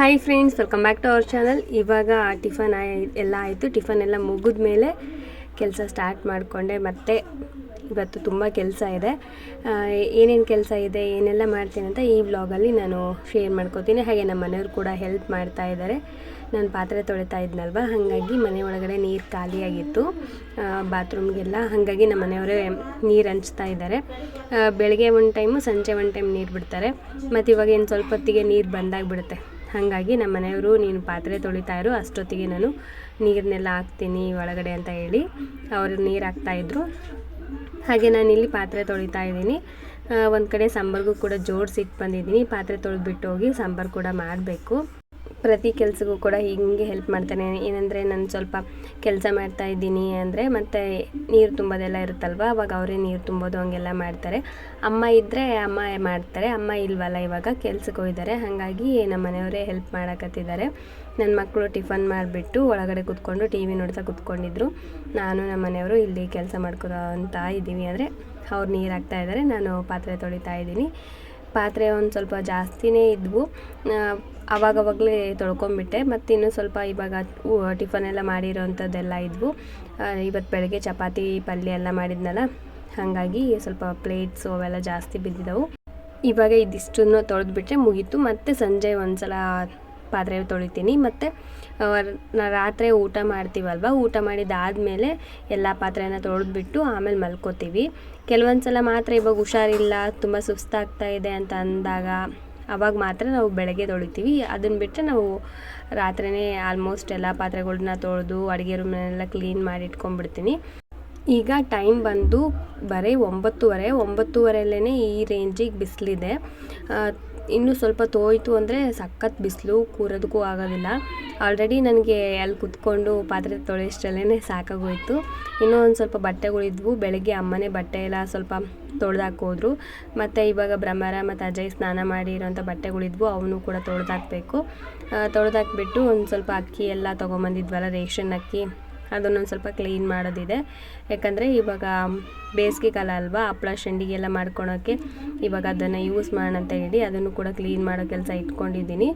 Hi friends welcome back to our channel ಇವಾಗ tiffin ಎಲ್ಲ ಆಯಿತು. ಟಿಫನ್ ಎಲ್ಲ ಮುಗಿದ ಮೇಲೆ ಕೆಲಸ ಸ್ಟಾರ್ಟ್ ಮಾಡಿಕೊಂಡೆ. ಮತ್ತೆ ಇವತ್ತು ತುಂಬ ಕೆಲಸ ಇದೆ. ಏನೇನು ಕೆಲಸ ಇದೆ, ಏನೆಲ್ಲ ಮಾಡ್ತೀನಿ ಅಂತ ಈ ವ್ಲಾಗಲ್ಲಿ ನಾನು ಶೇರ್ ಮಾಡ್ಕೋತೀನಿ. ಹಾಗೆ ನಮ್ಮ ಮನೆಯವರು ಕೂಡ ಹೆಲ್ಪ್ ಮಾಡ್ತಾ ಇದ್ದಾರೆ ನಾನು ಪಾತ್ರೆ ತೊಳಿತಾ ಇದ್ನಲ್ವ? ಹಾಗಾಗಿ ಮನೆ ಒಳಗಡೆ ನೀರು ಖಾಲಿಯಾಗಿತ್ತು. ಬಾತ್ರೂಮ್ಗೆಲ್ಲ ಹಾಗಾಗಿ ನಮ್ಮ ಮನೆಯವರೇ ನೀರು ಹಂಚ್ತಾ ಇದ್ದಾರೆ ಬೆಳಗ್ಗೆ ಒಂದು ಟೈಮು ಸಂಜೆ ಒಂದು ಟೈಮ್ ನೀರು ಬಿಡ್ತಾರೆ. ಮತ್ತು ಇವಾಗ ಏನು ಸ್ವಲ್ಪ ಹೊತ್ತಿಗೆ ನೀರು ಬಂದಾಗ್ಬಿಡುತ್ತೆ ಹಾಗಾಗಿ ನಮ್ಮ ಮನೆಯವರು ನೀನು ಪಾತ್ರೆ ತೊಳಿತಾ ಇರು, ಅಷ್ಟೊತ್ತಿಗೆ ನಾನು ನೀರನ್ನೆಲ್ಲ ಹಾಕ್ತೀನಿ ಒಳಗಡೆ ಅಂತ ಹೇಳಿ ಅವರು ನೀರು ಹಾಕ್ತಾಯಿದ್ರು ಹಾಗೆ ನಾನು ಇಲ್ಲಿ ಪಾತ್ರೆ ತೊಳಿತಾ ಇದ್ದೀನಿ. ಒಂದು ಕಡೆ ಸಾಂಬಾರ್ಗೂ ಕೂಡ ಜೋಡಿಸಿಟ್ಟು ಬಂದಿದ್ದೀನಿ. ಪಾತ್ರೆ ತೊಳೆದ್ಬಿಟ್ಟು ಹೋಗಿ ಸಾಂಬಾರು ಕೂಡ ಮಾಡಬೇಕು. ಪ್ರತಿ ಕೆಲಸಕ್ಕೂ ಕೂಡ ಹಿಂಗೆ ಹೆಲ್ಪ್ ಮಾಡ್ತಾನೆ. ಏನಂದರೆ ನಾನು ಸ್ವಲ್ಪ ಕೆಲಸ ಮಾಡ್ತಾ ಇದ್ದೀನಿ ಅಂದರೆ ಮತ್ತು ನೀರು ತುಂಬೋದೆಲ್ಲ ಇರುತ್ತಲ್ವ? ಅವಾಗ ಅವರೇ ನೀರು ತುಂಬೋದು, ಹಂಗೆಲ್ಲ ಮಾಡ್ತಾರೆ. ಅಮ್ಮ ಇದ್ದರೆ ಅಮ್ಮ ಮಾಡ್ತಾರೆ. ಅಮ್ಮ ಇಲ್ವಲ್ಲ ಇವಾಗ ಕೆಲ್ಸಕ್ಕೆ ಹೋಗಿದ್ದಾರೆ. ಹಾಗಾಗಿ ನಮ್ಮ ಮನೆಯವರೇ ಹೆಲ್ಪ್ ಮಾಡಕತ್ತಿದ್ದಾರೆ. ನನ್ನ ಮಕ್ಕಳು ಟಿಫನ್ ಮಾಡಿಬಿಟ್ಟು ಒಳಗಡೆ ಕೂತ್ಕೊಂಡು ಟಿ ವಿ ನೋಡ್ತಾ ಕೂತ್ಕೊಂಡಿದ್ರು. ನಾನು ನಮ್ಮ ಮನೆಯವರು ಇಲ್ಲಿ ಕೆಲಸ ಮಾಡ್ಕೊತ ಇದ್ದೀವಿ ಅಂದರೆ ಅವ್ರು ನೀರು ಹಾಕ್ತಾ ಇದ್ದಾರೆ. ನಾನು ಪಾತ್ರೆ ತೊಳಿತಾ ಇದ್ದೀನಿ. ಪಾತ್ರೆ ಒಂದು ಸ್ವಲ್ಪ ಜಾಸ್ತಿನೇ ಇದ್ವು. ಅವಾಗವಾಗಲೇ ತೊಳ್ಕೊಂಬಿಟ್ಟೆ ಮತ್ತು ಇನ್ನೂ ಸ್ವಲ್ಪ ಇವಾಗ ಟಿಫನ್ ಎಲ್ಲ ಮಾಡಿರೋ ಅಂಥದ್ದೆಲ್ಲ ಇದ್ವು ಇವತ್ತು ಬೆಳಗ್ಗೆ ಚಪಾತಿ, ಪಲ್ಯ ಎಲ್ಲ ಮಾಡಿದ್ನಲ್ಲ, ಹಾಗಾಗಿ ಸ್ವಲ್ಪ ಪ್ಲೇಟ್ಸು ಅವೆಲ್ಲ ಜಾಸ್ತಿ ಬಿದ್ದಿದ್ದವು ಇವಾಗ ಇದಿಷ್ಟನ್ನು ತೊಳೆದ್ಬಿಟ್ರೆ ಮುಗೀತು. ಮತ್ತು ಸಂಜೆ ಒಂದ್ಸಲ ಪಾತ್ರೆ ತೊಳಿತೀನಿ ಮತ್ತು ರಾತ್ರಿ ಊಟ ಮಾಡ್ತೀವಲ್ವ? ಊಟ ಮಾಡಿದ್ದಾದಮೇಲೆ ಎಲ್ಲ ಪಾತ್ರೆನ ತೊಳೆದ್ಬಿಟ್ಟು ಆಮೇಲೆ ಮಲ್ಕೋತೀವಿ. ಕೆಲವೊಂದು ಸಲ ಮಾತ್ರ ಇವಾಗ ಹುಷಾರಿಲ್ಲ, ತುಂಬ ಸುಸ್ತಾಗ್ತಾ ಇದೆ ಅಂತ ಅಂದಾಗ ಅವಾಗ ಮಾತ್ರ ನಾವು ಬೆಳಗ್ಗೆ ತೊಳಿತೀವಿ. ಅದನ್ನು ಬಿಟ್ಟರೆ ನಾವು ರಾತ್ರಿನೇ ಆಲ್ಮೋಸ್ಟ್ ಎಲ್ಲ ಪಾತ್ರೆಗಳನ್ನ ತೊಳೆದು ಅಡುಗೆ ರೂಮ್ನೆಲ್ಲ ಕ್ಲೀನ್ ಮಾಡಿ ಇಟ್ಕೊಂಡ್ಬಿಡ್ತೀನಿ ಈಗ ಟೈಮ್ ಬಂದು ಬರೀ ಒಂಬತ್ತುವರೆ. ಒಂಬತ್ತುವರೆಯಲ್ಲೇ ಈ ರೇಂಜಿಗೆ ಬಿಸಿಲಿದೆ. ಇನ್ನೂ ಸ್ವಲ್ಪ ತೋಯ್ತು ಅಂದರೆ ಸಖತ್ ಬಿಸಿಲು ಕೂರೋದಕ್ಕೂ ಆಗೋದಿಲ್ಲ. ಆಲ್ರೆಡಿ ನನಗೆ ಅಲ್ಲಿ ಕುತ್ಕೊಂಡು ಪಾತ್ರೆ ತೊಳೆಯಷ್ಟರಲ್ಲೇ ಸಾಕಾಗೋಯ್ತು. ಇನ್ನೂ ಒಂದು ಸ್ವಲ್ಪ ಬಟ್ಟೆಗಳಿದ್ವು. ಬೆಳಗ್ಗೆ ಅಮ್ಮನೇ ಬಟ್ಟೆ ಎಲ್ಲ ಸ್ವಲ್ಪ ತೊಳೆದಾಕೋದ್ರು ಮತ್ತು ಇವಾಗ ಭ್ರಮರ ಮತ್ತು ಅಜಯ್ ಸ್ನಾನ ಮಾಡಿರೋಂಥ ಬಟ್ಟೆಗಳಿದ್ವು. ಅವನು ಕೂಡ ತೊಳೆದಾಕಬೇಕು. ತೊಳೆದಾಕ್ಬಿಟ್ಟು ಒಂದು ಸ್ವಲ್ಪ ಅಕ್ಕಿ ಎಲ್ಲ ತೊಗೊಂಬಂದಿದ್ವಲ್ಲ, ರೇಷನ್ ಅಕ್ಕಿ. ಅದನ್ನೊಂದು ಸ್ವಲ್ಪ ಕ್ಲೀನ್ ಮಾಡೋದಿದೆ. ಯಾಕಂದರೆ ಇವಾಗ ಬೇಸಿಗೆ ಕಾಲ ಅಲ್ವಾ, ಹಪ್ಳ ಶಂಡಿಗೆಲ್ಲ ಮಾಡ್ಕೊಳೋಕ್ಕೆ ಇವಾಗ ಅದನ್ನು ಯೂಸ್ ಮಾಡೋಣ ಹೇಳಿ ಅದನ್ನು ಕೂಡ ಕ್ಲೀನ್ ಮಾಡೋ ಕೆಲಸ ಇಟ್ಕೊಂಡಿದ್ದೀನಿ.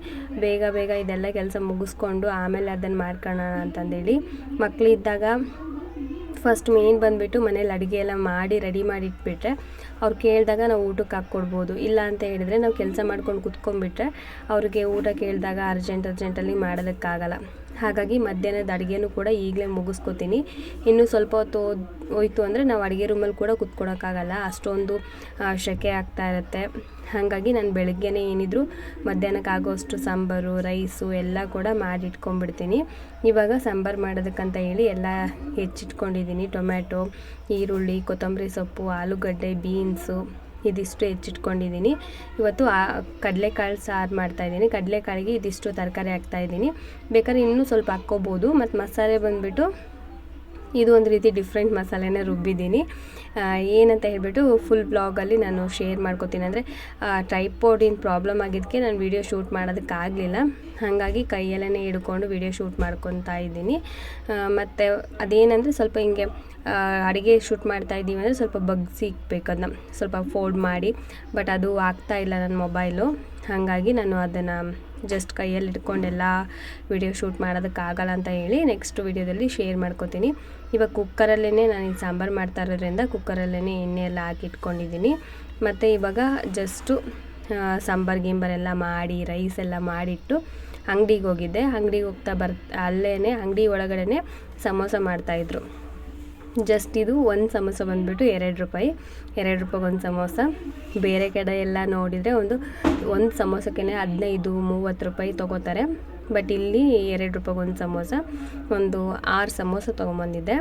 ಬೇಗ ಬೇಗ ಇದೆಲ್ಲ ಕೆಲಸ ಮುಗಿಸ್ಕೊಂಡು ಆಮೇಲೆ ಅದನ್ನು ಮಾಡ್ಕೊಳ್ಳೋಣ ಅಂತಂದೇಳಿ ಮಕ್ಕಳಿದ್ದಾಗ ಫಸ್ಟ್ ಮೇನ್ ಬಂದುಬಿಟ್ಟು ಮನೇಲಿ ಅಡುಗೆ ಎಲ್ಲ ಮಾಡಿ ರೆಡಿ ಮಾಡಿ ಇಟ್ಬಿಟ್ರೆ ಅವ್ರು ಕೇಳಿದಾಗ ನಾವು ಊಟಕ್ಕೆ ಹಾಕ್ಕೊಡ್ಬೋದು. ಇಲ್ಲ ಅಂತ ಹೇಳಿದರೆ ನಾವು ಕೆಲಸ ಮಾಡ್ಕೊಂಡು ಕುತ್ಕೊಂಡ್ಬಿಟ್ರೆ ಅವ್ರಿಗೆ ಊಟ ಕೇಳಿದಾಗ ಅರ್ಜೆಂಟ್ ಅರ್ಜೆಂಟಲ್ಲಿ ಮಾಡೋದಕ್ಕಾಗಲ್ಲ. ಹಾಗಾಗಿ ಮಧ್ಯಾಹ್ನದ ಅಡುಗೆನೂ ಕೂಡ ಈಗಲೇ ಮುಗಿಸ್ಕೊತೀನಿ. ಇನ್ನೂ ಸ್ವಲ್ಪ ಹೊತ್ತು ಹೋಯ್ತು ಅಂದರೆ ನಾವು ಅಡುಗೆ ರೂಮಲ್ಲಿ ಕೂಡ ಕುತ್ಕೊಳಕ್ಕಾಗಲ್ಲ. ಅಷ್ಟೊಂದು ಶೆಕೆ ಸೆಕೆ ಆಗ್ತಾ ಇರುತ್ತೆ. ಹಾಗಾಗಿ ನಾನು ಬೆಳಗ್ಗೆನೇ ಏನಿದ್ರು ಮಧ್ಯಾಹ್ನಕ್ಕೆ ಆಗೋಷ್ಟು ಸಾಂಬಾರು, ರೈಸು ಎಲ್ಲ ಕೂಡ ಮಾಡಿ ಇಟ್ಕೊಂಡ್ಬಿಡ್ತೀನಿ ಇವಾಗ ಸಾಂಬಾರು ಮಾಡೋದಕ್ಕಂತ ಹೇಳಿ ಎಲ್ಲ ಹೆಚ್ಚಿಟ್ಕೊಂಡಿದ್ದೀನಿ. ಟೊಮ್ಯಾಟೊ, ಈರುಳ್ಳಿ, ಕೊತ್ತಂಬರಿ ಸೊಪ್ಪು, ಆಲೂಗಡ್ಡೆ, ಬೀನ್ಸು ಇದಿಷ್ಟು ಹೆಚ್ಚಿಟ್ಕೊಂಡಿದ್ದೀನಿ. ಇವತ್ತು ಆ ಕಡಲೆಕಾಳು ಸಾರು ಮಾಡ್ತಾಯಿದ್ದೀನಿ. ಕಡಲೆಕಾಳಿಗೆ ಇದಿಷ್ಟು ತರಕಾರಿ ಹಾಕ್ತಾಯಿದ್ದೀನಿ. ಬೇಕಾದ್ರೆ ಇನ್ನೂ ಸ್ವಲ್ಪ ಹಾಕ್ಕೋಬೋದು. ಮತ್ತು ಮಸಾಲೆ ಬಂದುಬಿಟ್ಟು ಇದು ಒಂದು ರೀತಿ ಡಿಫ್ರೆಂಟ್ ಮಸಾಲೆನ ರುಬ್ಬಿದ್ದೀನಿ. ಏನಂತ ಹೇಳಿಬಿಟ್ಟು ಫುಲ್ ಬ್ಲಾಗಲ್ಲಿ ನಾನು ಶೇರ್ ಮಾಡ್ಕೋತೀನಿ. ಅಂದರೆ ಟ್ರೈಪೋಡಿನ ಪ್ರಾಬ್ಲಮ್ ಆಗಿದ್ದಕ್ಕೆ ನಾನು ವಿಡಿಯೋ ಶೂಟ್ ಮಾಡೋದಕ್ಕಾಗಲಿಲ್ಲ. ಹಾಗಾಗಿ ಕೈಯಲ್ಲೇ ಹಿಡ್ಕೊಂಡು ವಿಡಿಯೋ ಶೂಟ್ ಮಾಡ್ಕೊತಾ ಇದ್ದೀನಿ. ಮತ್ತು ಅದೇನಂದರೆ ಸ್ವಲ್ಪ ಹಿಂಗೆ ಅಡುಗೆ ಶೂಟ್ ಮಾಡ್ತಾ ಇದ್ದೀವಿ ಅಂದರೆ ಸ್ವಲ್ಪ ಬಗ್ಸಿ ಅದನ್ನ ಸ್ವಲ್ಪ ಫೋಲ್ಡ್ ಮಾಡಿ ಬಟ್ ಅದು ಆಗ್ತಾ ಇಲ್ಲ ನನ್ನ ಮೊಬೈಲು ಹಾಗಾಗಿ ನಾನು ಅದನ್ನು ಜಸ್ಟ್ ಕೈಯಲ್ಲಿ ಇಟ್ಕೊಂಡೆಲ್ಲ ವಿಡಿಯೋ ಶೂಟ್ ಮಾಡೋದಕ್ಕಾಗಲ್ಲ ಅಂತ ಹೇಳಿ ನೆಕ್ಸ್ಟ್ ವಿಡಿಯೋದಲ್ಲಿ ಶೇರ್ ಮಾಡ್ಕೋತೀನಿ. ಇವಾಗ ಕುಕ್ಕರಲ್ಲೇ ನಾನು ಈ ಸಾಂಬಾರು ಮಾಡ್ತಾ ಇರೋದ್ರಿಂದ ಕುಕ್ಕರಲ್ಲೇ ಎಣ್ಣೆ ಎಲ್ಲ ಹಾಕಿಟ್ಕೊಂಡಿದ್ದೀನಿ. ಮತ್ತು ಇವಾಗ ಜಸ್ಟು ಸಾಂಬಾರು ಗಿಂಬರೆಲ್ಲ ಮಾಡಿ ರೈಸ್ ಎಲ್ಲ ಮಾಡಿಟ್ಟು ಅಂಗಡಿಗೆ ಹೋಗಿದ್ದೆ. ಅಂಗಡಿಗೆ ಹೋಗ್ತಾ ಬರ್ ಅಲ್ಲೇ ಅಂಗಡಿ ಒಳಗಡೆ ಸಮೋಸ ಮಾಡ್ತಾಯಿದ್ರು ಜಸ್ಟ್ ಇದು ಒಂದು ಸಮೋಸ ಬಂದುಬಿಟ್ಟು ಎರಡು ರೂಪಾಯಿ. ಎರಡು ರೂಪಾಯಿಗೆ ಒಂದು ಸಮೋಸ. ಬೇರೆ ಕಡೆ ಎಲ್ಲ ನೋಡಿದರೆ ಒಂದು ಒಂದು ಸಮೋಸಕ್ಕೆ ಹದಿನೈದು, ಮೂವತ್ತು ರೂಪಾಯಿ ತೊಗೋತಾರೆ. ಬಟ್ ಇಲ್ಲಿ ಎರಡು ರೂಪಾಯಿಗೆ ಒಂದು ಸಮೋಸ, ಒಂದು ಆರು ಸಮೋಸ ತೊಗೊಂಬಂದಿದ್ದೆ.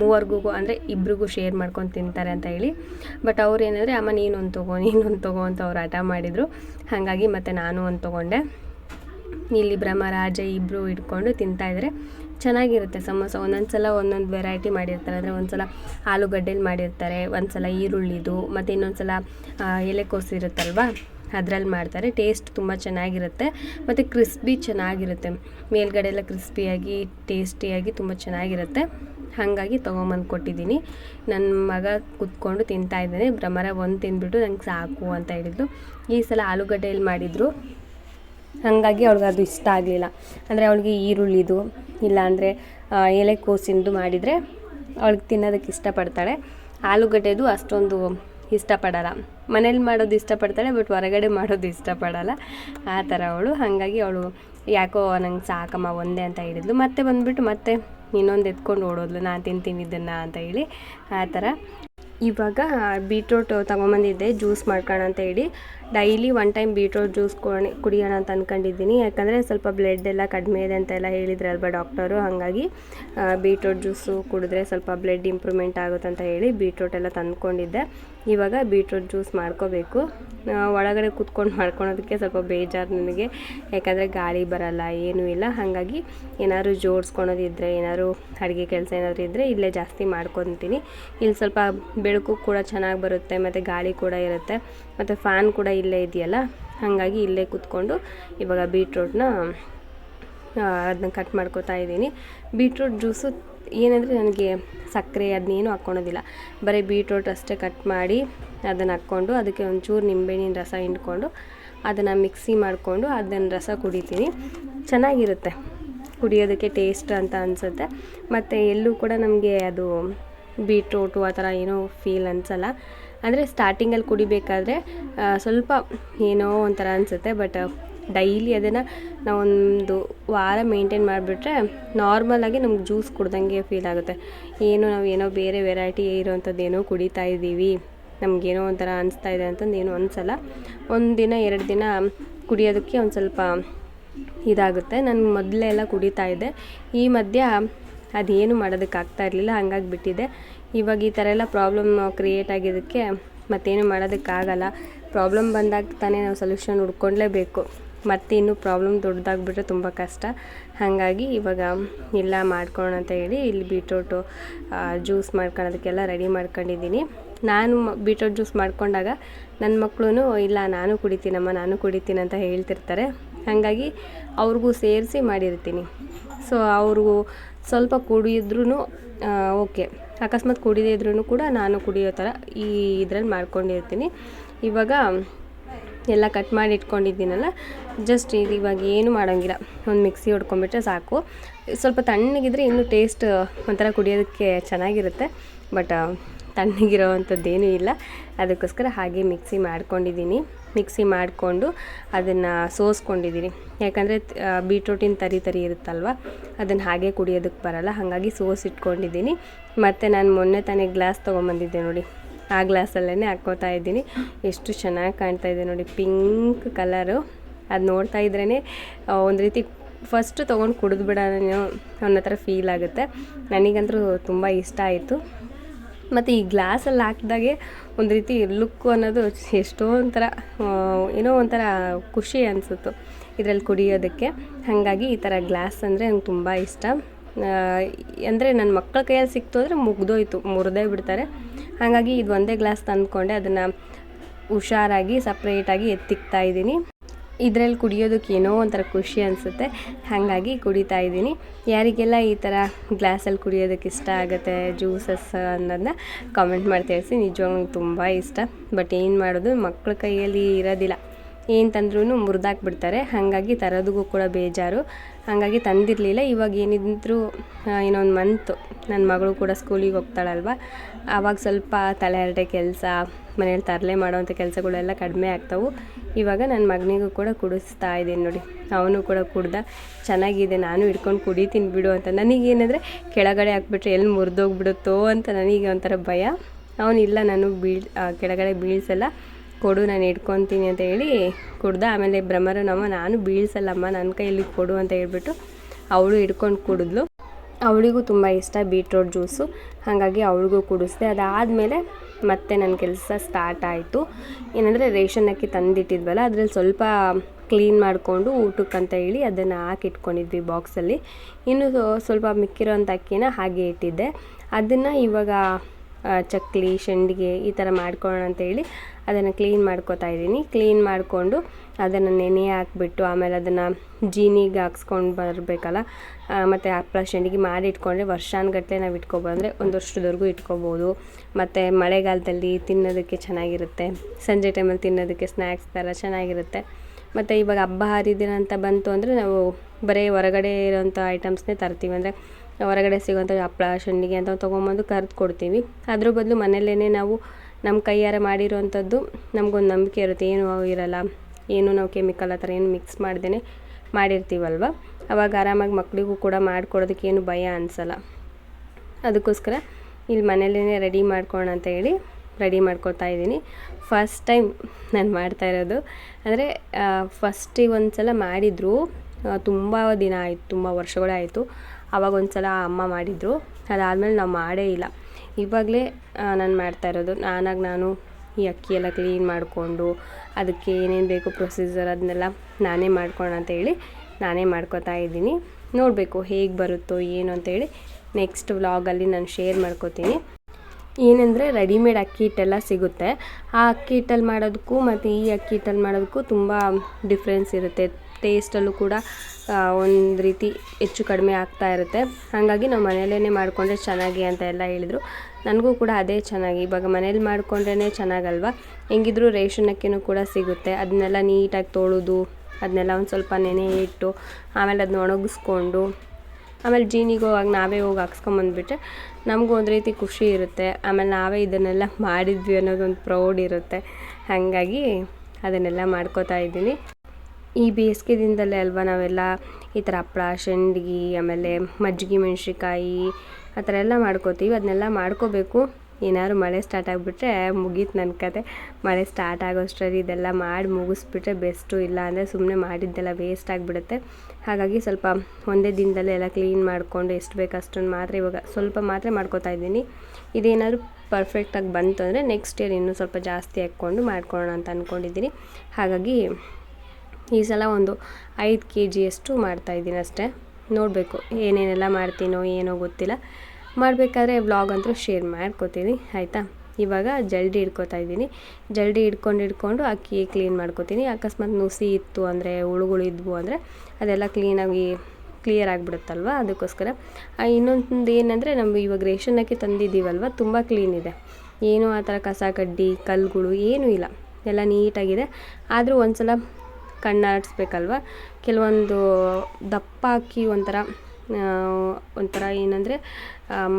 ಮೂವರ್ಗೂ ಅಂದರೆ ಇಬ್ರಿಗೂ ಶೇರ್ ಮಾಡ್ಕೊಂಡು ತಿಂತಾರೆ ಅಂತ ಹೇಳಿ. ಬಟ್ ಅವ್ರು ಏನಂದರೆ, ಅಮ್ಮ ನೀನೊಂದು ತೊಗೋ ನೀನೊಂದು ತೊಗೋ ಅಂತ ಅವ್ರು ಹಠ ಮಾಡಿದರು. ಹಾಗಾಗಿ ಮತ್ತು ನಾನು ಒಂದು ತೊಗೊಂಡೆ. ಇಲ್ಲಿ ಬ್ರಹ್ಮ ರಾಜ ಇಬ್ಬರು ಇಟ್ಕೊಂಡು ತಿಂತಾಯಿದ್ರೆ ಚೆನ್ನಾಗಿರುತ್ತೆ ಸಮೋಸ. ಒಂದೊಂದು ಸಲ ಒಂದೊಂದು ವೆರೈಟಿ ಮಾಡಿರ್ತಾರೆ. ಅಂದರೆ ಒಂದು ಸಲ ಆಲೂಗಡ್ಡೆಲಿ ಮಾಡಿರ್ತಾರೆ ಒಂದು ಸಲ ಈರುಳ್ಳಿದು, ಮತ್ತು ಇನ್ನೊಂದು ಸಲ ಎಲೆಕೋಸು ಇರುತ್ತಲ್ವ? ಅದ್ರಲ್ಲಿ ಮಾಡ್ತಾರೆ. ಟೇಸ್ಟ್ ತುಂಬ ಚೆನ್ನಾಗಿರುತ್ತೆ. ಮತ್ತು ಕ್ರಿಸ್ಪಿ ಚೆನ್ನಾಗಿರುತ್ತೆ. ಮೇಲ್ಗಡೆ ಎಲ್ಲ ಕ್ರಿಸ್ಪಿಯಾಗಿ ಟೇಸ್ಟಿಯಾಗಿ ತುಂಬ ಚೆನ್ನಾಗಿರುತ್ತೆ. ಹಾಗಾಗಿ ತೊಗೊಂಬಂದು ಕೊಟ್ಟಿದ್ದೀನಿ. ನನ್ನ ಮಗ ಕುತ್ಕೊಂಡು ತಿಂತಾ ಇದ್ದಾನೆ. ಭ್ರಮರ ಒಂದು ತಿಂದ್ಬಿಟ್ಟು ನಂಗೆ ಸಾಕು ಅಂತ ಹೇಳಿದ್ಲು. ಈ ಸಲ ಆಲೂಗಡ್ಡೆಯಲ್ಲಿ ಮಾಡಿದರು. ಹಾಗಾಗಿ ಅವ್ಳಿಗೆ ಅದು ಇಷ್ಟ ಆಗಲಿಲ್ಲ. ಅಂದರೆ ಅವಳಿಗೆ ಈರುಳ್ಳಿದು, ಇಲ್ಲಾಂದರೆ ಎಲೆಕೋಸಿಂದು ಮಾಡಿದರೆ ಅವಳಿಗೆ ತಿನ್ನೋದಕ್ಕೆ ಇಷ್ಟಪಡ್ತಾಳೆ. ಆಲೂಗಡ್ಡೆದು ಅಷ್ಟೊಂದು ಇಷ್ಟಪಡಲ್ಲ. ಮನೇಲಿ ಮಾಡೋದು ಇಷ್ಟಪಡ್ತಾಳೆ, ಬಟ್ ಹೊರಗಡೆ ಮಾಡೋದು ಇಷ್ಟಪಡಲ್ಲ. ಆ ಥರ ಅವಳು. ಹಾಗಾಗಿ ಅವಳು ಯಾಕೋ ನಂಗೆ ಸಾಕಮ್ಮ, ಒಂದೇ ಅಂತ ಹೇಳಿದ್ಲು. ಮತ್ತೆ ಬಂದುಬಿಟ್ಟು ಮತ್ತೆ ಇನ್ನೊಂದು ಎತ್ಕೊಂಡು ಓಡೋದ್ಲು. ನಾನು ತಿಂತೀನಿ ಇದನ್ನು ಅಂತ ಹೇಳಿ. ಆ ಥರ. ಇವಾಗ ಬೀಟ್ರೋಟ್ ತೊಗೊಂಬಂದಿದ್ದೆ, ಜ್ಯೂಸ್ ಮಾಡ್ಕೋಣ ಅಂತ ಹೇಳಿ. Daily one time beetroot juice ಕುಡಿಯೋಣ ಅಂತ ಅಂದ್ಕೊಂಡಿದ್ದೀನಿ ಯಾಕಂದರೆ ಸ್ವಲ್ಪ ಬ್ಲಡ್ ಎಲ್ಲ ಕಡಿಮೆ ಇದೆ ಅಂತ ಎಲ್ಲ ಹೇಳಿದ್ರಲ್ವ ಡಾಕ್ಟರು. ಹಾಗಾಗಿ ಬೀಟ್ರೋಟ್ ಜ್ಯೂಸು ಕುಡಿದ್ರೆ ಸ್ವಲ್ಪ ಬ್ಲಡ್ ಇಂಪ್ರೂವ್ಮೆಂಟ್ ಆಗುತ್ತೆ ಅಂತ ಹೇಳಿ ಬೀಟ್ರೋಟ್ ಎಲ್ಲ ತಂದ್ಕೊಂಡಿದ್ದೆ. ಇವಾಗ ಬೀಟ್ರೂಟ್ ಜ್ಯೂಸ್ ಮಾಡ್ಕೋಬೇಕು. ಒಳಗಡೆ ಕೂತ್ಕೊಂಡು ಮಾಡ್ಕೊಳೋದಕ್ಕೆ ಸ್ವಲ್ಪ ಬೇಜಾರು ನನಗೆ. ಯಾಕಂದರೆ ಗಾಳಿ ಬರಲ್ಲ, ಏನೂ ಇಲ್ಲ. ಹಾಗಾಗಿ ಏನಾದ್ರು ಜೋಡಿಸ್ಕೊಳೋದಿದ್ದರೆ ಏನಾದ್ರು ಅಡುಗೆ ಕೆಲಸ ಏನಾದರೂ ಇದ್ದರೆ ಇಲ್ಲೇ ಜಾಸ್ತಿ ಮಾಡ್ಕೊತೀನಿ. ಇಲ್ಲಿ ಸ್ವಲ್ಪ ಬೆಳಕು ಕೂಡ ಚೆನ್ನಾಗಿ ಬರುತ್ತೆ, ಮತ್ತು ಗಾಳಿ ಕೂಡ ಇರುತ್ತೆ, ಮತ್ತು ಫ್ಯಾನ್ ಕೂಡ ಇಲ್ಲೇ ಇದೆಯಲ್ಲ, ಹಾಗಾಗಿ ಇಲ್ಲೇ ಕೂತ್ಕೊಂಡು ಇವಾಗ ಬೀಟ್ರೂಟ್ನ ಅದನ್ನ ಕಟ್ ಮಾಡ್ಕೋತಾ ಇದ್ದೀನಿ. ಬೀಟ್ರೂಟ್ ಜ್ಯೂಸು ಏನಂದರೆ ನನಗೆ ಸಕ್ಕರೆ ಅದನ್ನೇನು ಹಾಕ್ಕೊಳೋದಿಲ್ಲ. ಬರೀ ಬೀಟ್ರೋಟ್ ಅಷ್ಟೇ ಕಟ್ ಮಾಡಿ ಅದನ್ನು ಹಾಕ್ಕೊಂಡು ಅದಕ್ಕೆ ಒಂಚೂರು ನಿಂಬೆಹಣ್ಣಿನ ರಸ ಹಿಂಡ್ಕೊಂಡು ಅದನ್ನು ಮಿಕ್ಸಿ ಮಾಡಿಕೊಂಡು ಅದನ್ನು ರಸ ಕುಡಿತೀನಿ. ಚೆನ್ನಾಗಿರುತ್ತೆ. ಕುಡಿಯೋದಕ್ಕೆ ಟೇಸ್ಟ್ ಅಂತ ಅನಿಸುತ್ತೆ. ಮತ್ತು ಎಲ್ಲೂ ಕೂಡ ನಮಗೆ ಅದು ಬೀಟ್ರೋಟು ಆ ಥರ ಏನೋ ಫೀಲ್ ಅನಿಸಲ್ಲ. ಅಂದರೆ ಸ್ಟಾರ್ಟಿಂಗಲ್ಲಿ ಕುಡಿಬೇಕಾದ್ರೆ ಸ್ವಲ್ಪ ಏನೋ ಒಂಥರ ಅನಿಸುತ್ತೆ ಬಟ್ ಡೈಲಿ ಅದನ್ನು ನಾವೊಂದು ವಾರ ಮೇಂಟೈನ್ ಮಾಡಿಬಿಟ್ರೆ ನಾರ್ಮಲಾಗಿ ನಮ್ಗೆ ಜ್ಯೂಸ್ ಕುಡ್ದಂಗೆ ಫೀಲ್ ಆಗುತ್ತೆ. ಏನು ನಾವು ಏನೋ ಬೇರೆ ವೆರೈಟಿ ಇರೋವಂಥದ್ದು ಏನೋ ಕುಡಿತಾ ಇದ್ದೀವಿ, ನಮಗೇನೋ ಒಂಥರ ಅನಿಸ್ತಾ ಇದೆ ಅಂತಂದು ಏನೂ ಅನಿಸಲ್ಲ. ಒಂದು ದಿನ, ಎರಡು ದಿನ ಕುಡಿಯೋದಕ್ಕೆ ಒಂದು ಸ್ವಲ್ಪ ಇದಾಗುತ್ತೆ. ನಾನು ಮೊದಲೆಲ್ಲ ಕುಡಿತಾ ಇದ್ದೆ. ಈ ಮಧ್ಯ ಅದೇನು ಮಾಡೋದಕ್ಕಾಗ್ತಾ ಇರಲಿಲ್ಲ, ಹಂಗಾಗಿ ಬಿಟ್ಟಿದ್ದೆ. ಇವಾಗ ಈ ಥರ ಎಲ್ಲ ಪ್ರಾಬ್ಲಮ್ ಕ್ರಿಯೇಟ್ ಆಗಿದ್ದಕ್ಕೆ ಮತ್ತೇನು ಮಾಡೋದಕ್ಕಾಗಲ್ಲ. ಪ್ರಾಬ್ಲಮ್ ಬಂದಾಗ ತಾನೇ ನಾವು ಸೊಲ್ಯೂಷನ್ ಹುಡ್ಕೊಂಡ್ಲೇಬೇಕು. ಮತ್ತೆ ಇನ್ನೂ ಪ್ರಾಬ್ಲಮ್ ದೊಡ್ಡದಾಗ್ಬಿಟ್ರೆ ತುಂಬ ಕಷ್ಟ. ಹಾಗಾಗಿ ಇವಾಗ ಎಲ್ಲ ಮಾಡ್ಕೊಳ್ಳೋಣ ಅಂತ ಹೇಳಿ ಇಲ್ಲಿ ಬೀಟ್ರೋಟು ಜ್ಯೂಸ್ ಮಾಡ್ಕೊಳೋದಕ್ಕೆಲ್ಲ ರೆಡಿ ಮಾಡ್ಕೊಂಡಿದ್ದೀನಿ. ನಾನು ಬೀಟ್ರೋಟ್ ಜ್ಯೂಸ್ ಮಾಡ್ಕೊಂಡಾಗ ನನ್ನ ಮಕ್ಕಳು ಇಲ್ಲ, ನಾನು ಕುಡಿತೀನಮ್ಮ, ನಾನು ಕುಡಿತೀನಿ ಅಂತ ಹೇಳ್ತಿರ್ತಾರೆ. ಹಾಗಾಗಿ ಅವ್ರಿಗೂ ಸೇರಿಸಿ ಮಾಡಿರ್ತೀನಿ. ಸೊ ಅವ್ರಿಗೂ ಸ್ವಲ್ಪ ಕುಡಿಯಿದ್ರೂ ಓಕೆ ಅಕಸ್ಮಾತ್ ಕುಡಿದೇ ಇದ್ರೂ ಕೂಡ ನಾನು ಕುಡಿಯೋ ಥರ ಈ ಇದ್ರಲ್ಲಿ ಮಾಡ್ಕೊಂಡಿರ್ತೀನಿ. ಇವಾಗ ಎಲ್ಲ ಕಟ್ ಮಾಡಿ ಇಟ್ಕೊಂಡಿದ್ದೀನಲ್ಲ ಜಸ್ಟ್ ಇದು ಇವಾಗ ಏನು ಮಾಡೋಂಗಿಲ್ಲ. ಒಂದು ಮಿಕ್ಸಿ ಹೊಡ್ಕೊಂಬಿಟ್ರೆ ಸಾಕು. ಸ್ವಲ್ಪ ತಣ್ಣಗಿದ್ರೆ ಇನ್ನೂ ಟೇಸ್ಟ್ ಒಂಥರ ಕುಡಿಯೋದಕ್ಕೆ ಚೆನ್ನಾಗಿರುತ್ತೆ ಬಟ್ ತಣ್ಣಗಿರೋ ಅಂಥದ್ದೇನೂ ಇಲ್ಲ. ಅದಕ್ಕೋಸ್ಕರ ಹಾಗೆ ಮಿಕ್ಸಿ ಮಾಡ್ಕೊಂಡಿದ್ದೀನಿ. ಮಿಕ್ಸಿ ಮಾಡಿಕೊಂಡು ಅದನ್ನು ಸೋಸ್ಕೊಂಡಿದ್ದೀನಿ. ಯಾಕಂದರೆ ಬೀಟ್ರೂಟಿನ ತರಿ ತರಿ ಇರುತ್ತಲ್ವ, ಅದನ್ನು ಹಾಗೆ ಕುಡಿಯೋದಕ್ಕೆ ಬರಲ್ಲ. ಹಾಗಾಗಿ ಸೋಸಿಟ್ಕೊಂಡಿದ್ದೀನಿ. ಮತ್ತು ನಾನು ಮೊನ್ನೆ ತಾನೇ ಗ್ಲಾಸ್ ತೊಗೊಂಬಂದಿದ್ದೆ ನೋಡಿ. ಆ ಗ್ಲಾಸಲ್ಲೇ ಹಾಕ್ಕೋತಾ ಇದ್ದೀನಿ. ಎಷ್ಟು ಚೆನ್ನಾಗಿ ಕಾಣ್ತಾ ಇದೆ ನೋಡಿ, ಪಿಂಕ್ ಕಲರು. ಅದು ನೋಡ್ತಾ ಇದ್ರೇ ಒಂದು ರೀತಿ ಫಸ್ಟು ತೊಗೊಂಡು ಕುಡಿದು ಬಿಡೋಣ ಅನ್ನೋ ಥರ ಫೀಲ್ ಆಗುತ್ತೆ. ನನಗಂತೂ ತುಂಬ ಇಷ್ಟ ಆಯಿತು. ಮತ್ತು ಈ ಗ್ಲಾಸಲ್ಲಿ ಹಾಕಿದಾಗೆ ಒಂದು ರೀತಿ ಲುಕ್ಕು ಅನ್ನೋದು ಎಷ್ಟೋ ಒಂಥರ ಏನೋ ಒಂಥರ ಖುಷಿ ಅನಿಸುತ್ತು ಇದರಲ್ಲಿ ಕುಡಿಯೋದಕ್ಕೆ. ಹಾಗಾಗಿ ಈ ಥರ ಗ್ಲಾಸ್ ಅಂದರೆ ನಂಗೆ ತುಂಬ ಇಷ್ಟ. ಅಂದರೆ ನನ್ನ ಮಕ್ಕಳ ಕೈಯಲ್ಲಿ ಸಿಕ್ತು ಅಂದರೆ ಮುಗ್ದೋಯ್ತು, ಮುರಿದೇ ಬಿಡ್ತಾರೆ. ಹಾಗಾಗಿ ಇದು ಒಂದೇ ಗ್ಲಾಸ್ ತಂದ್ಕೊಂಡೆ, ಅದನ್ನು ಹುಷಾರಾಗಿ, ಸಪ್ರೇಟಾಗಿ ಎತ್ತಿಕ್ತಾ ಇದ್ದೀನಿ. ಇದರಲ್ಲಿ ಕುಡಿಯೋದಕ್ಕೆ ಏನೋ ಒಂಥರ ಖುಷಿ ಅನಿಸುತ್ತೆ. ಹಾಗಾಗಿ ಕುಡಿತಾ ಇದ್ದೀನಿ. ಯಾರಿಗೆಲ್ಲ ಈ ಥರ ಗ್ಲಾಸಲ್ಲಿ ಕುಡಿಯೋದಕ್ಕೆ ಇಷ್ಟ ಆಗುತ್ತೆ, ಜ್ಯೂಸಸ್ ಅನ್ನೋದನ್ನ ಕಾಮೆಂಟ್ ಮಾಡಿ ತಿಳಿಸಿ. ನಿಜವಾಗ್ಲೂ ತುಂಬ ಇಷ್ಟ. ಬಟ್ ಏನು ಮಾಡೋದು ಮಕ್ಕಳ ಕೈಯಲ್ಲಿ ಇರೋದಿಲ್ಲ. ಏನು ತಂದ್ರೂ ಮುರಿದಾಕ್ಬಿಡ್ತಾರೆ. ಹಾಗಾಗಿ ತರೋದಕ್ಕೂ ಕೂಡ ಬೇಜಾರು. ಹಾಗಾಗಿ ತಂದಿರಲಿಲ್ಲ. ಇವಾಗ ಏನಿದ್ರು ಇನ್ನೊಂದು ಮಂತು ನನ್ನ ಮಗಳು ಕೂಡ ಸ್ಕೂಲಿಗೆ ಹೋಗ್ತಾಳಲ್ವ? ಆವಾಗ ಸ್ವಲ್ಪ ತಲೆ ಹರಟೆ ಕೆಲಸ, ಮನೇಲಿ ತರಲೆ ಮಾಡೋವಂಥ ಕೆಲಸಗಳೆಲ್ಲ ಕಡಿಮೆ ಆಗ್ತಾವು. ಇವಾಗ ನನ್ನ ಮಗನಿಗೂ ಕೂಡ ಕುಡಿಸ್ತಾ ಇದ್ದೀನಿ ನೋಡಿ. ಅವನು ಕೂಡ ಕುಡ್ದ. ಚೆನ್ನಾಗಿದೆ, ನಾನು ಹಿಡ್ಕೊಂಡು ಕುಡಿತೀನಿ ಬಿಡು ಅಂತ. ನನಗೇನಂದರೆ ಕೆಳಗಡೆ ಹಾಕ್ಬಿಟ್ರೆ ಎಲ್ಲಿ ಮುರಿದೋಗ್ಬಿಡುತ್ತೋ ಅಂತ ನನಗೆ ಒಂಥರ ಭಯ. ಅವನಿಲ್ಲ, ನಾನು ಬೀಳ್ ಕೆಳಗಡೆ ಬೀಳ್ಸಲ್ಲ. ಕೊಡು, ನಾನು ಇಟ್ಕೊತೀನಿ ಅಂತ ಹೇಳಿ ಕುಡ್ದ. ಆಮೇಲೆ ಬ್ರಹ್ಮರನಮ್ಮ, ನಾನು ಬೀಳ್ಸಲ್ಲಮ್ಮ ನನ್ನ ಕೈಯಲ್ಲಿ ಕೊಡು ಅಂತ ಹೇಳ್ಬಿಟ್ಟು ಅವಳು ಹಿಡ್ಕೊಂಡು ಕುಡಿದ್ಲು. ಅವಳಿಗೂ ತುಂಬ ಇಷ್ಟ ಬೀಟ್ರೋಟ್ ಜ್ಯೂಸು. ಹಾಗಾಗಿ ಅವಳಿಗೂ ಕುಡಿಸ್ದೆ. ಅದಾದಮೇಲೆ ಮತ್ತೆ ನನ್ನ ಕೆಲಸ ಸ್ಟಾರ್ಟ್ ಆಯಿತು. ಏನಂದರೆ ರೇಷನ್ ಅಕ್ಕಿ ತಂದಿಟ್ಟಿದ್ವಲ್ಲ, ಅದರಲ್ಲಿ ಸ್ವಲ್ಪ ಕ್ಲೀನ್ ಮಾಡಿಕೊಂಡು ಊಟಕ್ಕಂತ ಹೇಳಿ ಅದನ್ನು ಹಾಕಿಟ್ಕೊಂಡಿದ್ವಿ ಬಾಕ್ಸಲ್ಲಿ ಇನ್ನು ಸ್ವ- ಸ್ವಲ್ಪ ಮಿಕ್ಕಿರೋಂಥ ಅಕ್ಕಿನ ಹಾಗೆ ಇಟ್ಟಿದ್ದೆ. ಅದನ್ನು ಇವಾಗ ಚಕ್ಲಿ ಸಂಡಿಗೆ ಈ ಥರ ಮಾಡ್ಕೊಳ್ಳೋಣ ಅಂತೇಳಿ ಅದನ್ನು ಕ್ಲೀನ್ ಮಾಡ್ಕೋತಾ ಇದ್ದೀನಿ. ಕ್ಲೀನ್ ಮಾಡಿಕೊಂಡು ಅದನ್ನು ನೆನೆ ಹಾಕ್ಬಿಟ್ಟು ಆಮೇಲೆ ಅದನ್ನು ಜೀನಿಗೆ ಹಾಕ್ಸ್ಕೊಂಡು ಬರಬೇಕಲ್ಲ ಮತ್ತು ಸಂಡಿಗೆ ಮಾಡಿ ಇಟ್ಕೊಂಡ್ರೆ ವರ್ಷಾನುಗಟ್ಟಲೆ ನಾವು ಇಟ್ಕೊಬೋದು ಅಂದರೆ ಒಂದು ವರ್ಷದವರೆಗೂ ಇಟ್ಕೊಬೋದು. ಮತ್ತು ಮಳೆಗಾಲದಲ್ಲಿ ತಿನ್ನೋದಕ್ಕೆ ಚೆನ್ನಾಗಿರುತ್ತೆ. ಸಂಜೆ ಟೈಮಲ್ಲಿ ತಿನ್ನೋದಕ್ಕೆ ಸ್ನ್ಯಾಕ್ಸ್ ಥರ ಚೆನ್ನಾಗಿರುತ್ತೆ. ಮತ್ತು ಇವಾಗ ಹಬ್ಬ ಹರಿದಿನ ಅಂತ ಬಂತು ಅಂದರೆ ನಾವು ಬರೀ ಹೊರಗಡೆ ಇರೋಂಥ ಐಟಮ್ಸ್ನೇ ತರ್ತೀವಿ. ಅಂದರೆ ಹೊರಗಡೆ ಸಿಗೋಂಥ ಹಪ್ಪಳ ಸಂಡಿಗೆ ಅಂತ ತೊಗೊಂಬಂದು ಕರೆದು ಕೊಡ್ತೀವಿ. ಅದ್ರ ಬದಲು ಮನೆಯಲ್ಲೇ ನಾವು ನಮ್ಮ ಕೈಯಾರೆ ಮಾಡಿರೋವಂಥದ್ದು ನಮಗೊಂದು ನಂಬಿಕೆ ಇರುತ್ತೆ. ಏನು ಇರಲ್ಲ. ಏನು ನಾವು ಕೆಮಿಕಲ್ ಆ ಥರ ಏನು ಮಿಕ್ಸ್ ಮಾಡ್ದೇ ಮಾಡಿರ್ತೀವಲ್ವ? ಅವಾಗ ಆರಾಮಾಗಿ ಮಕ್ಕಳಿಗೂ ಕೂಡ ಮಾಡಿಕೊಡೋದಕ್ಕೆ ಏನು ಭಯ ಅನಿಸಲ್ಲ. ಅದಕ್ಕೋಸ್ಕರ ಇಲ್ಲಿ ಮನೇಲೇ ರೆಡಿ ಮಾಡ್ಕೊಳ್ಳೋಣ ಅಂತ ಹೇಳಿ ರೆಡಿ ಮಾಡ್ಕೊತಾ ಇದ್ದೀನಿ. ಫಸ್ಟ್ ಟೈಮ್ ನಾನು ಮಾಡ್ತಾ ಇರೋದು. ಅಂದರೆ ಫಸ್ಟಿಗೆ ಒಂದು ಸಲ ಮಾಡಿದರು. ತುಂಬ ದಿನ ಆಯಿತು, ತುಂಬ ವರ್ಷಗಳೇ ಆಯಿತು ಆವಾಗ ಒಂದು ಸಲ ಅಮ್ಮ ಮಾಡಿದರು. ಅದಾದಮೇಲೆ ನಾವು ಮಾಡೇ ಇಲ್ಲ. ಇವಾಗಲೇ ನಾನು ಮಾಡ್ತಾ ಇರೋದು. ನಾನಾಗಿ ನಾನು ಈ ಅಕ್ಕಿ ಎಲ್ಲ ಕ್ಲೀನ್ ಮಾಡಿಕೊಂಡು, ಅದಕ್ಕೆ ಏನೇನು ಬೇಕು ಪ್ರೊಸೀಜರ್ ಅದನ್ನೆಲ್ಲ ನಾನೇ ಮಾಡ್ಕೊಳ್ಳೋಣ ಅಂತ ಹೇಳಿ ನಾನೇ ಮಾಡ್ಕೊತಾ ಇದ್ದೀನಿ. ನೋಡಬೇಕು ಹೇಗೆ ಬರುತ್ತೋ ಏನು ಅಂತೇಳಿ ನೆಕ್ಸ್ಟ್ ವ್ಲಾಗಲ್ಲಿ ನಾನು ಶೇರ್ ಮಾಡ್ಕೋತೀನಿ. ಏನಂದರೆ ರೆಡಿಮೇಡ್ ಅಕ್ಕಿ ಹಿಟ್ಟೆಲ್ಲ ಸಿಗುತ್ತೆ. ಆ ಅಕ್ಕಿ ಹಿಟ್ಟಲ್ಲಿ ಮಾಡೋದಕ್ಕೂ ಮತ್ತು ಈ ಅಕ್ಕಿ ಹಿಟ್ಟಲ್ಲಿ ಮಾಡೋದಕ್ಕೂ ತುಂಬ ಡಿಫ್ರೆನ್ಸ್ ಇರುತ್ತೆ. ಟೇಸ್ಟಲ್ಲೂ ಕೂಡ ಒಂದು ರೀತಿ ಹೆಚ್ಚು ಕಡಿಮೆ ಆಗ್ತಾ ಇರುತ್ತೆ. ಹಾಗಾಗಿ ನಾವು ಮನೆಯಲ್ಲೇ ಮಾಡಿಕೊಂಡ್ರೆ ಚೆನ್ನಾಗಿ ಅಂತ ಎಲ್ಲ ಹೇಳಿದರು. ನನಗೂ ಕೂಡ ಅದೇ ಚೆನ್ನಾಗಿ ಇವಾಗ ಮನೇಲಿ ಮಾಡಿಕೊಂಡ್ರೇ ಚೆನ್ನಾಗಲ್ವ? ಹೆಂಗಿದ್ರೂ ರೇಷನ್ ಕೂಡ ಸಿಗುತ್ತೆ. ಅದನ್ನೆಲ್ಲ ನೀಟಾಗಿ ತೊಳೆದು, ಅದನ್ನೆಲ್ಲ ಒಂದು ಸ್ವಲ್ಪ ನೆನೆ ಇಟ್ಟು, ಆಮೇಲೆ ಅದನ್ನ ಒಣಗಿಸ್ಕೊಂಡು, ಆಮೇಲೆ ಜೀನಿಗೆ ಹೋಗಾಗ ನಾವೇ ಹೋಗಿ ಹಾಕ್ಸ್ಕೊಂಬಂದ್ಬಿಟ್ರೆ ನಮಗೂ ಒಂದು ರೀತಿ ಖುಷಿ ಇರುತ್ತೆ. ಆಮೇಲೆ ನಾವೇ ಇದನ್ನೆಲ್ಲ ಮಾಡಿದ್ವಿ ಅನ್ನೋದೊಂದು ಪ್ರೌಡ್ ಇರುತ್ತೆ. ಹಾಗಾಗಿ ಅದನ್ನೆಲ್ಲ ಮಾಡ್ಕೋತಾ ಇದ್ದೀನಿ. ಈ ಬೇಸಿಗೆ ದಿನದಲ್ಲೇ ಅಲ್ವಾ ನಾವೆಲ್ಲ ಈ ಥರ ಹಪ್ಪಳ ಸಂಡ್ಗಿ ಆಮೇಲೆ ಮಜ್ಜಿಗೆ, ಮೆಣ್ಸಿನ್ಕಾಯಿ ಆ ಥರ ಎಲ್ಲ ಮಾಡ್ಕೋತೀವಿ. ಅದನ್ನೆಲ್ಲ ಮಾಡ್ಕೋಬೇಕು. ಏನಾದ್ರು ಮಳೆ ಸ್ಟಾರ್ಟ್ ಆಗಿಬಿಟ್ರೆ ಮುಗೀತು ನನ್ನ ಕತೆ. ಮಳೆ ಸ್ಟಾರ್ಟ್ ಆಗೋಷ್ಟರಲ್ಲಿ ಇದೆಲ್ಲ ಮಾಡಿ ಮುಗಿಸ್ಬಿಟ್ರೆ ಬೆಸ್ಟು ಇಲ್ಲ ಅಂದರೆ ಸುಮ್ಮನೆ ಮಾಡಿದ್ದೆಲ್ಲ ವೇಸ್ಟ್ ಆಗಿಬಿಡುತ್ತೆ. ಹಾಗಾಗಿ ಸ್ವಲ್ಪ ಒಂದೇ ದಿನದಲ್ಲೇ ಎಲ್ಲ ಕ್ಲೀನ್ ಮಾಡಿಕೊಂಡು ಎಷ್ಟು ಬೇಕು ಅಷ್ಟೊಂದು ಮಾತ್ರ ಇವಾಗ ಸ್ವಲ್ಪ ಮಾತ್ರ ಮಾಡ್ಕೋತಾ ಇದ್ದೀನಿ. ಇದೇನಾದರೂ ಪರ್ಫೆಕ್ಟಾಗಿ ಬಂತು ಅಂದರೆ ನೆಕ್ಸ್ಟ್ ಇಯರ್ ಇನ್ನೂ ಸ್ವಲ್ಪ ಜಾಸ್ತಿ ಹಾಕ್ಕೊಂಡು ಮಾಡ್ಕೊಳ್ಳೋಣ ಅಂತ ಅಂದ್ಕೊಂಡಿದ್ದೀನಿ ಹಾಗಾಗಿ ಈ ಸಲ ಒಂದು ಐದು ಕೆ ಜಿಯಷ್ಟು ಮಾಡ್ತಾಯಿದ್ದೀನಿ ಅಷ್ಟೇ. ನೋಡಬೇಕು ಏನೇನೆಲ್ಲ ಮಾಡ್ತೀನೋ ಏನೋ ಗೊತ್ತಿಲ್ಲ. ಮಾಡಬೇಕಾದ್ರೆ ವ್ಲಾಗ್ ಅಂತೂ ಶೇರ್ ಮಾಡ್ಕೋತೀನಿ, ಆಯಿತಾ? ಇವಾಗ ಜಲ್ಡಿ ಹಿಡ್ಕೊತಾ ಇದ್ದೀನಿ. ಜಲ್ಡಿ ಹಿಡ್ಕೊಂಡು ಹಿಡ್ಕೊಂಡು ಅಕ್ಕಿ ಕ್ಲೀನ್ ಮಾಡ್ಕೋತೀನಿ. ಅಕಸ್ಮಾತ್ ನುಸಿ ಇತ್ತು ಅಂದರೆ, ಹುಳುಗಳು ಇದ್ವು ಅಂದರೆ, ಅದೆಲ್ಲ ಕ್ಲೀನಾಗಿ ಕ್ಲಿಯರ್ ಆಗಿಬಿಡುತ್ತಲ್ವ? ಅದಕ್ಕೋಸ್ಕರ. ಇನ್ನೊಂದು ಏನಂದರೆ ನಮ್ಮ ಇವಾಗ ರೇಷನ್ ಅಕ್ಕಿ ತಂದಿದ್ದೀವಲ್ವ? ತುಂಬ ಕ್ಲೀನ್ ಇದೆ. ಏನೂ ಆ ಥರ ಕಸ ಕಡ್ಡಿ, ಕಲ್ಲುಗಳು ಏನೂ ಇಲ್ಲ. ಎಲ್ಲ ನೀಟಾಗಿದೆ. ಆದರೂ ಒಂದು ಸಲ ಕಣ್ಣಾಡಿಸ್ಬೇಕಲ್ವ? ಕೆಲವೊಂದು ದಪ್ಪ ಅಕ್ಕಿ ಒಂಥರ ಒಂಥರ ಏನಂದರೆ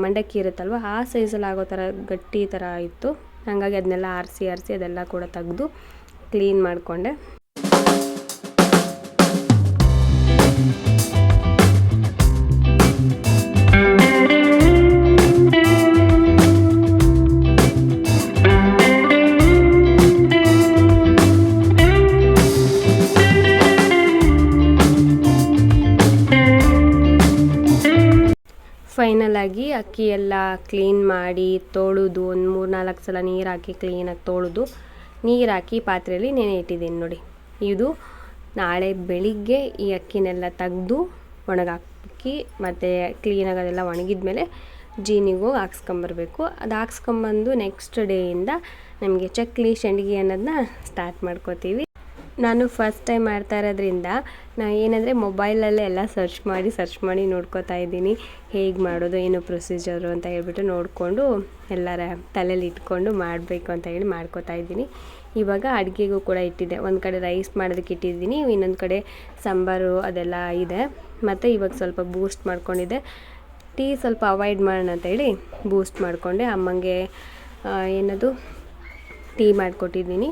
ಮಂಡಕ್ಕಿ ಇರುತ್ತಲ್ವ, ಆ ಸೈಜಲ್ಲಿ ಆಗೋ ಥರ ಗಟ್ಟಿ ಥರ ಇತ್ತು. ಹಾಗಾಗಿ ಅದನ್ನೆಲ್ಲ ಆರಿಸಿ ಆರಿಸಿ ಅದೆಲ್ಲ ಕೂಡ ತೆಗ್ದು ಕ್ಲೀನ್ ಮಾಡಿಕೊಂಡೆ. ಫೈನಲ್ ಆಗಿ ಅಕ್ಕಿ ಎಲ್ಲ ಕ್ಲೀನ್ ಮಾಡಿ ತೊಳೆದು ಒಂದು ಮೂರು ನಾಲ್ಕು ಸಲ ನೀರು ಹಾಕಿ ಕ್ಲೀನಾಗಿ ತೊಳೆದು ನೀರು ಹಾಕಿ ಪಾತ್ರೆಯಲ್ಲಿ ನೆನೆ ಇಟ್ಟಿದ್ದೀನಿ ನೋಡಿ. ಇದು ನಾಳೆ ಬೆಳಿಗ್ಗೆ ಈ ಅಕ್ಕಿನೆಲ್ಲ ತೆಗ್ದು ಒಣಗಾಕಿ ಮತ್ತು ಕ್ಲೀನಾಗಿ ಅದೆಲ್ಲ ಒಣಗಿದ ಮೇಲೆ ಜೀನಿಗೂ ಹಾಕ್ಸ್ಕೊಂಬರ್ಬೇಕು. ಅದು ಹಾಕ್ಸ್ಕೊಂಬಂದು ನೆಕ್ಸ್ಟ್ ಡೇಯಿಂದ ನಮಗೆ ಚಕ್ಲಿ ಸಂಡಿಗೆ ಅನ್ನೋದನ್ನ ಸ್ಟಾರ್ಟ್ ಮಾಡ್ಕೋತೀವಿ. ನಾನು ಫಸ್ಟ್ ಟೈಮ್ ಮಾಡ್ತಾ ಇರೋದ್ರಿಂದ ನಾ ಏನಂದರೆ ಮೊಬೈಲಲ್ಲೇ ಎಲ್ಲ ಸರ್ಚ್ ಮಾಡಿ ಸರ್ಚ್ ಮಾಡಿ ನೋಡ್ಕೋತಾ ಇದ್ದೀನಿ. ಹೇಗೆ ಮಾಡೋದು, ಏನು ಪ್ರೊಸೀಜರು ಅಂತ ಹೇಳ್ಬಿಟ್ಟು ನೋಡಿಕೊಂಡು ಎಲ್ಲರ ತಲೆಯಲ್ಲಿ ಇಟ್ಕೊಂಡು ಮಾಡಬೇಕು ಅಂತ ಹೇಳಿ ಮಾಡ್ಕೋತಾ ಇದ್ದೀನಿ. ಇವಾಗ ಅಡುಗೆಗೂ ಕೂಡ ಇಟ್ಟಿದ್ದೆ. ಒಂದು ಕಡೆ ರೈಸ್ ಮಾಡೋದಕ್ಕೆ ಇಟ್ಟಿದ್ದೀನಿ, ಇನ್ನೊಂದು ಕಡೆ ಸಾಂಬಾರು ಅದೆಲ್ಲ ಇದೆ. ಮತ್ತು ಇವಾಗ ಸ್ವಲ್ಪ ಬೂಸ್ಟ್ ಮಾಡ್ಕೊಂಡಿದ್ದೆ. ಟೀ ಸ್ವಲ್ಪ ಅವಾಯ್ಡ್ ಮಾಡೋಣ ಅಂತೇಳಿ ಬೂಸ್ಟ್ ಮಾಡಿಕೊಂಡೆ. ಅಮ್ಮಂಗೆ ಏನದು ಟೀ ಮಾಡಿಕೊಟ್ಟಿದ್ದೀನಿ.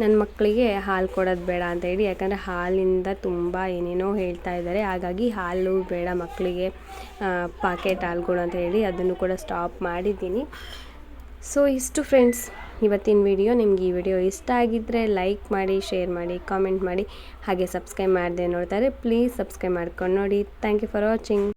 ನನ್ನ ಮಕ್ಕಳಿಗೆ ಹಾಲು ಕೊಡೋದು ಬೇಡ ಅಂತ ಹೇಳಿ, ಯಾಕಂದರೆ ಹಾಲಿಂದ ತುಂಬ ಏನೇನೋ ಹೇಳ್ತಾ ಇದ್ದಾರೆ. ಹಾಗಾಗಿ ಹಾಲು ಬೇಡ ಮಕ್ಕಳಿಗೆ ಪಾಕೆಟ್ ಹಾಲುಗಳು ಅಂತ ಹೇಳಿ ಅದನ್ನು ಕೂಡ ಸ್ಟಾಪ್ ಮಾಡಿದ್ದೀನಿ. ಸೊ ಇಷ್ಟು ಫ್ರೆಂಡ್ಸ್ ಇವತ್ತಿನ ವಿಡಿಯೋ ನಿಮ್ಗೆ ಈ ವಿಡಿಯೋ ಇಷ್ಟ ಆಗಿದ್ದರೆ ಲೈಕ್ ಮಾಡಿ ಶೇರ್ ಮಾಡಿ ಕಾಮೆಂಟ್ ಮಾಡಿ, ಹಾಗೆ ಸಬ್ಸ್ಕ್ರೈಬ್ ಮಾಡಿದೆ ನೋಡ್ತಾರೆ. ಪ್ಲೀಸ್ ಸಬ್ಸ್ಕ್ರೈಬ್ ಮಾಡ್ಕೊಂಡು ನೋಡಿ. Thank you for watching